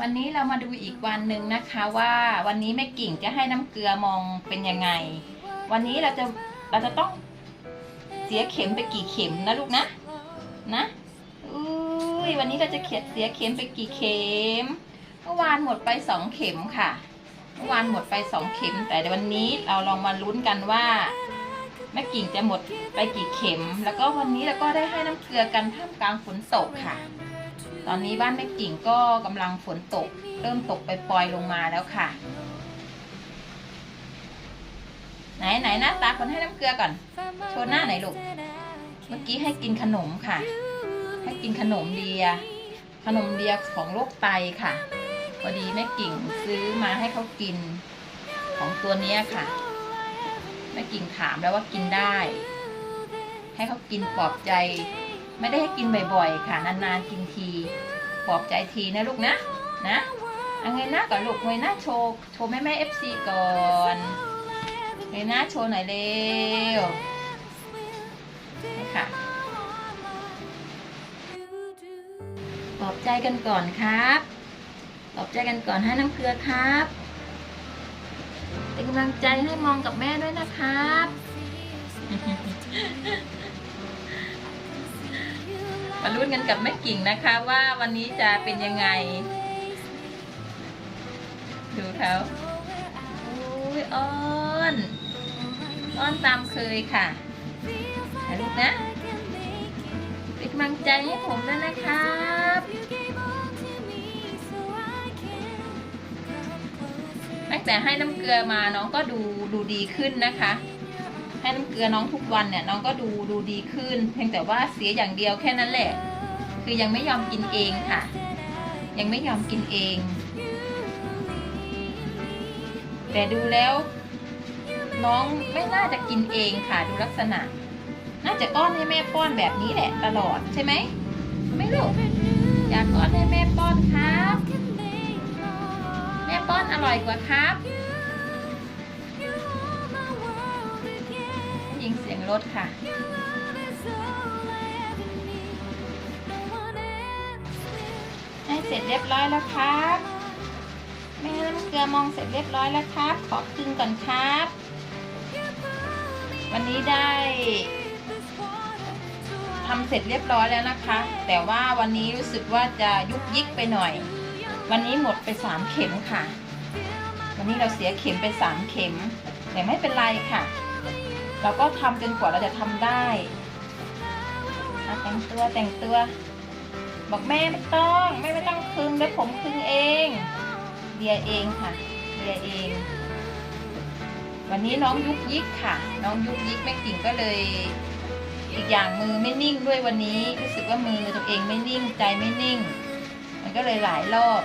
วันนี้เรามาดูอีกวันหนึ่งนะคะว่าวันนี้แม่กิ่งจะให้น้ำเกลือมองเป็นยังไง วันนี้เราจะเราจะต้องเสียเข็มไปกี่เข็มนะลูกนะนะอุ้ยวันนี้เราจะเขียนเสียเข็มไปกี่เข็มเมื่อวานหมดไปสองเข็มค่ะเมื่อวานหมดไปสองเข็ม แต่วันนี้เราลองมาลุ้นกันว่าแม่กิ่งจะหมดไปกี่เข็ม แล้วก็วันนี้เราก็ได้ให้น้ำเกลือกันท่ามกลางฝนตกค่ะ ตอนนี้บ้านแม่กิ่งก็กำลังฝนตก เริ่มตกไปปล่อยลงมาแล้วค่ะ ไหนไหนหน้าตาคนให้น้ำเกลือก่อน โชว์หน้าไหนลูก เมื่อกี้ให้กินขนมค่ะ ให้กินขนมเดีย ขนมเดียของโรคไตค่ะ พอดีแม่กิ่งซื้อมาให้เขากินของตัวนี้ค่ะแม่กิ่งถามแล้วว่ากินได้ ให้เขากินปลอบใจ ไม่ได้ให้กินบ่อยๆค่ะ นานๆกินที ปลอบใจทีนะลูกนะ นะเอาเงยหน้าก่อนลูกเงยหน้าโชว์ โชว์แม่แม่เอฟซีก่อนเงยหน้าโชว์หน่อยเร็วนี่ค่ะ ปลอบใจกันก่อนครับ ปลอบใจกันก่อนให้น้ำเกลือครับเป็นกำลังใจให้มองกับแม่ด้วยนะครับ มาลุ้นกันกับแม่กิ่งนะคะว่าวันนี้จะเป็นยังไง ดูเขาอุ้ยอ้อนอ้อนตามเคยค่ะลูกนะเป็นกำลังใจให้ผมด้วยนะครับตั้งแต่ให้น้ำเกลือมาน้องก็ดูดูดีขึ้นนะคะ ให้น้ำเกลือน้องทุกวันเนี่ยน้องก็ดูดูดีขึ้น เพียงแต่ว่าเสียอย่างเดียวแค่นั้นแหละ คือยังไม่ยอมกินเองค่ะ ยังไม่ยอมกินเอง แต่ดูแล้ว น้องไม่น่าจะกินเองค่ะดูลักษณะ น่าจะอ้อนให้แม่ป้อนแบบนี้แหละ ตลอดใช่ไหมไม่ลูกอยากอ้อนให้แม่ป้อนครับ แม่ป้อนอร่อยกว่าครับ ยิงเสียงรถค่ะ ให้เสร็จเรียบร้อยแล้วครับแม่น้ำเกลือมองเสร็จเรียบร้อยแล้วครับ ขอคึงก่อนครับ วันนี้ได้ทำเสร็จเรียบร้อยแล้วนะคะ แต่ว่าวันนี้รู้สึกว่าจะยุกยิกไปหน่อย วันนี้หมดไปสามเข็มค่ะ วันนี้เราเสียเข็มไปสามเข็มแต่ไม่เป็นไรค่ะ เราก็ทำจนกว่าเราจะทำได้แต่งตัวแต่งตัว บอกแม่ไม่ต้องแม่ไม่ต้องคึงเดี๋ยวผมคึงเองเดียเองค่ะเดียเอง วันนี้น้องยุกยิกค่ะ น้องยุกยิกแม่กิ่งก็เลย อีกอย่างมือไม่นิ่งด้วยวันนี้รู้สึกว่ามือตัวเองไม่นิ่งใจไม่นิ่ง มันก็เลยหลายรอบ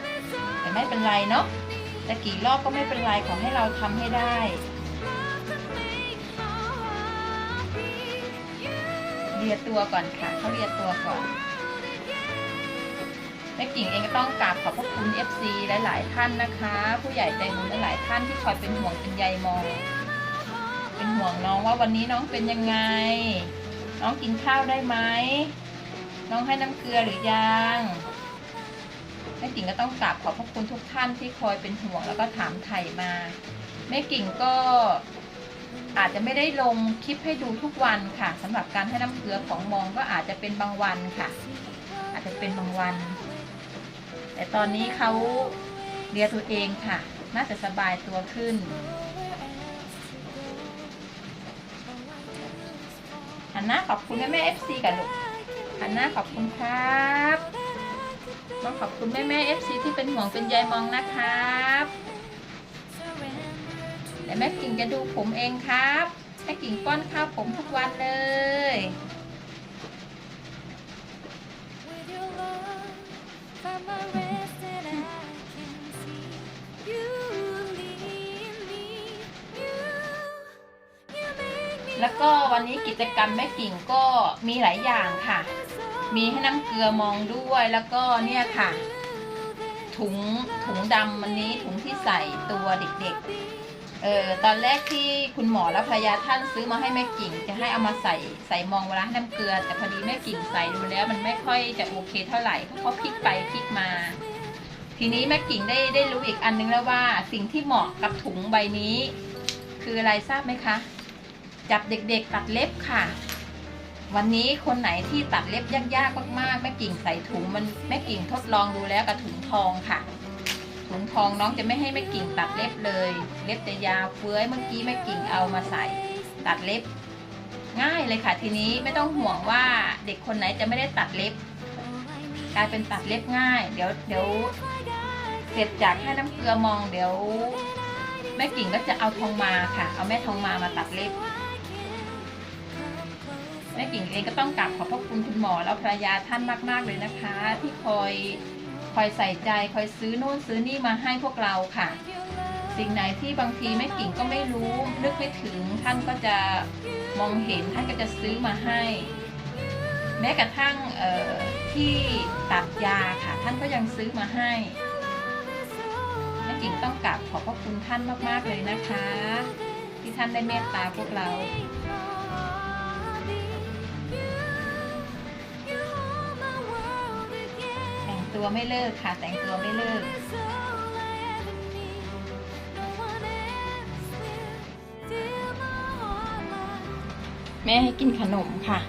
แต่ไม่เป็นไรเนาะแต่กี่รอบก็ไม่เป็นไรขอให้เราทำให้ได้ เรียตัวก่อนค่ะเขาเรียตัวก่อนแม่กิ่งเองก็ต้องกราบขอบพระคุณ FC หลาย ๆ ท่านนะคะ ผู้ใหญ่ใจบุญหลายท่านที่คอยเป็นห่วงเป็นใยมอง เป็นห่วงน้องว่าวันนี้น้องเป็นยังไง น้องกินข้าวได้ไหมน้องให้น้ำเกลือหรือยังแม่กิ่งก็ต้องกราบขอบพระคุณทุกท่านที่คอยเป็นห่วงแล้วก็ถามไถ่มาแม่กิ่งก็ อาจจะไม่ได้ลงคลิปให้ดูทุกวันค่ะสำหรับการให้น้ำเกลือของมองก็อาจจะเป็นบางวันค่ะ อาจจะเป็นบางวัน แต่ตอนนี้เขาเรียตัวเองค่ะ น่าจะสบายตัวขึ้นหันน้าขอบคุณแม่แม่เอฟซีกันลูกหันน้าขอบคุณครับต้องขอบคุณแม่แม่เอฟซีที่เป็นห่วงเป็นใยมองนะครับ แต่แม่กิ่งจะดูผมเองครับแม่กิ่งป้อนข้าวผมทุกวันเลยแล้วก็วันนี้กิจกรรมแม่กิ่งก็มีหลายอย่างค่ะ มีให้น้ำเกลือมองด้วยแล้วก็เนี่ยค่ะ ถุงถุงดำวันนี้ถุงที่ใส่ตัวเด็กๆ เออตอนแรกที่คุณหมอและภรรยาท่านซื้อมาให้แม่กิ่ง จะให้เอามาใส่ใส่มองเวลาให้น้ำเกลือ แต่พอดีแม่กิ่งใส่ดูแล้ว มันไม่ค่อยจะโอเคเท่าไหร่เพราะเขาพลิกไปพลิกมา ทีนี้แม่กิ่งได้ได้รู้อีกอันนึงแล้วว่า สิ่งที่เหมาะกับถุงใบนี้ คืออะไรทราบไหมคะ จับเด็กๆ ตัดเล็บค่ะ วันนี้คนไหนที่ตัดเล็บยากๆมากๆแม่กิ่งใส่ถุงมันแม่กิ่งทดลองดูแล้วกับถุงทองค่ะ ถุงทองน้องจะไม่ให้แม่กิ่งตัดเล็บเลย เล็บจะยาวเฟื้อยเมื่อกี้แม่กิ่งเอามาใส่ตัดเล็บ ง่ายเลยค่ะทีนี้ไม่ต้องห่วงว่าเด็กคนไหนจะไม่ได้ตัดเล็บกลายเป็นตัดเล็บง่าย เดี๋ยวเดี๋ยวเสร็จจากให้น้ำเกลือมองเดี๋ยว แม่กิ่งก็จะเอาทองมาค่ะ เอาแม่ทองมามาตัดเล็บแม่กิ่งเองก็ต้องกราบขอบพระคุณคุณหมอ แล้วภรรยาท่านมาก ๆ เลยนะคะ ที่คอย คอยใส่ใจคอยซื้อนู่นซื้อนี่มาให้พวกเราค่ะ สิ่งไหนที่บางทีแม่กิ่งก็ไม่รู้ นึกไม่ถึงท่านก็จะมองเห็นท่านก็จะซื้อมาให้ แม้กระทั่งที่ตัดยาค่ะ ท่านก็ยังซื้อมาให้แม่กิ่งต้องกราบขอบพระคุณท่านมาก ๆ เลยนะคะ ที่ท่านได้เมตตาพวกเรา ตัวไม่เลิกค่ะ แต่งตัวไม่เลิก แม่ให้กินขนมค่ะ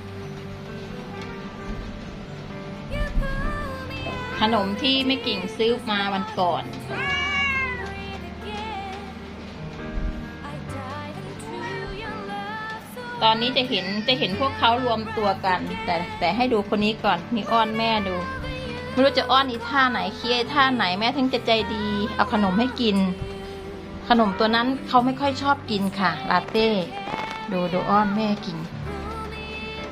ขนมที่แม่กิ่งซื้อมาวันก่อนตอนนี้จะเห็นจะเห็นพวกเขารวมตัวกัน แต่แต่ให้ดูคนนี้ก่อนนี่อ้อนแม่ดู ไม่รู้จะอ้อนอีท่าไหนเคี้ยท่าไหนแม่ถึงจะใจดี เอาขนมให้กิน ขนมตัวนั้นเขาไม่ค่อยชอบกินค่ะ ลาเต้ดูดูอ้อนแม่กิน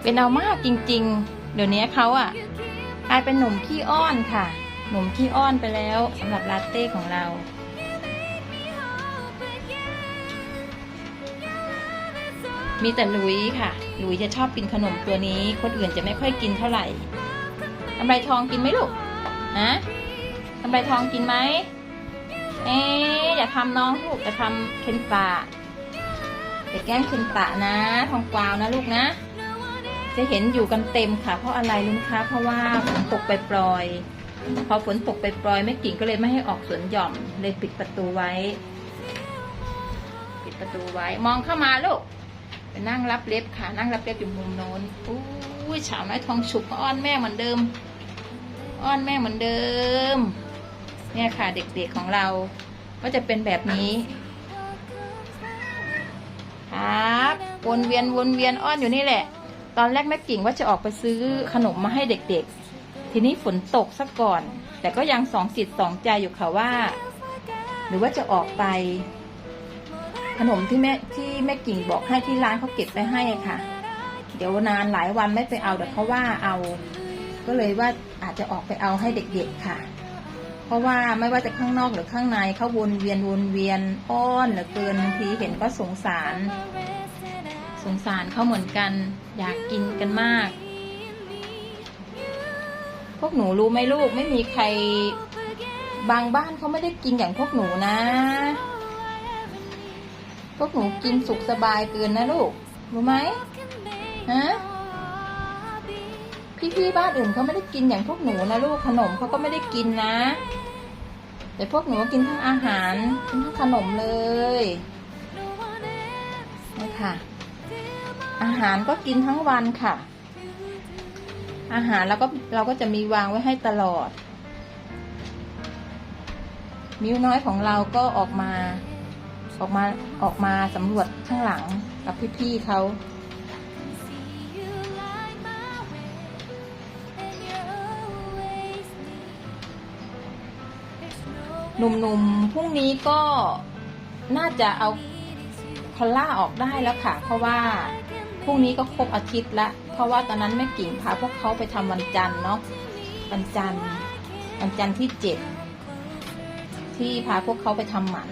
เป็นเอามากจริง ๆ เดี๋ยวนี้เขาอะกลายเป็นหนุ่มขี้อ้อนค่ะ หนุ่มขี้อ้อนไปแล้วสำหรับลาเต้ของเรามีแต่ลุยค่ะลุยจะชอบกินขนมตัวนี้ คนอื่นจะไม่ค่อยกินเท่าไหร่ กำไรทองกินไหมลูกนะกำไรทองกินไหมเอ๊อย่าทำน้องลูกอย่าทำเคนตะอย่าแกล้งเคนตะนะ ทองกวาวนะลูกนะ จะเห็นอยู่กันเต็มค่ะ เพราะอะไรรู้ไหมคะ เพราะว่าฝนตกไปปลอย พอฝนตกไปปลอยแม่กิ่งก็เลยไม่ให้ออกสวนหย่อม เลยปิดประตูไว้ ปิดประตูไว้ มองเข้ามาลูกไปนั่งรับเล็บค่ะ นั่งรับเล็บอยู่มุมโน้นอู้ยฉาวน้อยทองฉุกอ้อนแม่เหมือนเดิม อ้อนแม่เหมือนเดิม เนี่ยค่ะเด็กๆของเรา ก็จะเป็นแบบนี้ครับวนเวียนวนเวียนอ้อนอยู่นี่แหละ ตอนแรกแม่กิ่งว่าจะออกไปซื้อขนมมาให้เด็กๆ ทีนี้ฝนตกซะก่อน แต่ก็ยังสองจิตสองใจอยู่ค่ะว่า หรือว่าจะออกไป ขนมที่แม่ที่แม่กิ่งบอกให้ที่ร้านเขาเก็บไปให้ค่ะ เดี๋ยวนานหลายวันไม่ไปเอาเดี๋ยวเขาว่าเอา ก็เลยว่าอาจจะออกไปเอาให้เด็กๆค่ะ เพราะว่าไม่ว่าจะข้างนอกหรือข้างในเขาวนเวียนวนเวียนอ้อนเหลือเกินบางทีเห็นก็สงสาร สงสารเขาเหมือนกัน อยากกินกันมาก พวกหนูรู้ไหมลูกไม่มีใครบางบ้านเขาไม่ได้กินอย่างพวกหนูนะ พวกหนูกินสุขสบายเกินนะลูก รู้ไหมฮะ พี่ๆบ้านอื่นเขาไม่ได้กินอย่างพวกหนูนะลูกขนมเขาก็ไม่ได้กินนะ แต่พวกหนูกินทั้งอาหารกินทั้งขนมเลยนี่ค่ะ อาหารก็กินทั้งวันค่ะ อาหารเราก็เราก็จะมีวางไว้ให้ตลอด มิ้วน้อยของเราก็ออกมา ออกมาออกมาสำรวจข้างหลังกับพี่ๆเขา หนุ่มๆพรุ่งนี้ก็น่าจะเอาคอลล่าออกได้แล้วค่ะ เพราะว่าพรุ่งนี้ก็ครบอาทิตย์ละ เพราะว่าตอนนั้นแม่กิ่งพาพวกเขาไปทำวันจันทร์เนาะวันจันทร์วันจันทร์ที่เจ็ดที่พาพวกเขาไปทำหมัน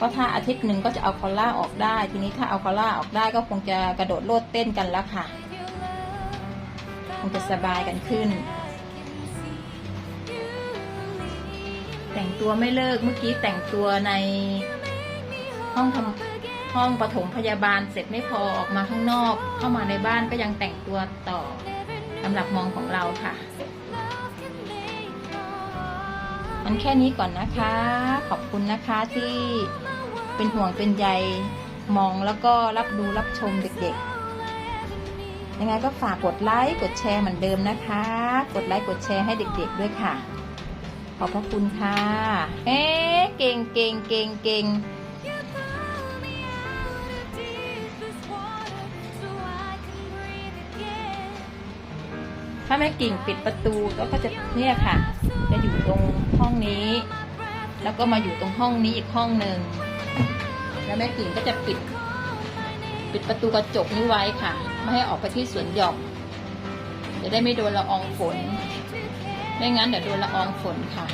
ก็ถ้าอาทิตย์หนึ่งก็จะเอาคอลล่าออกได้ ทีนี้ถ้าเอาคอลล่าออกได้ก็คงจะกระโดดโลดเต้นกันแล้วค่ะ คงจะสบายกันขึ้น แต่งตัวไม่เลิกเมื่อกี้แต่งตัวในห้องทำห้องปฐมพยาบาลเสร็จไม่พอออกมาข้างนอก เข้ามาในบ้านก็ยังแต่งตัวต่อสำหรับมองของเราค่ะ มันแค่นี้ก่อนนะคะ ขอบคุณนะคะที่เป็นห่วงเป็นใยมองแล้วก็รับดูรับชมเด็กๆ ยังไงก็ฝากกดไลค์กดแชร์เหมือนเดิมนะคะ กดไลค์กดแชร์ให้เด็กๆด้วยค่ะ ขอบพระคุณค่ะ เอ๊เก่งเก่งเก่งเก่งถ้าแม่กิ่งปิดประตูแล้วก็จะเนี่ยค่ะ จะอยู่ตรงห้องนี้ แล้วก็มาอยู่ตรงห้องนี้อีกห้องหนึ่งแล้วแม่กิ่งก็จะปิด ปิดประตูกระจกนี้ไว้ค่ะ ไม่ให้ออกไปที่สวนหย่อมจะได้ไม่โดนละอองฝน ไม่งั้นเดี๋ยวโดนละอองฝนค่ะ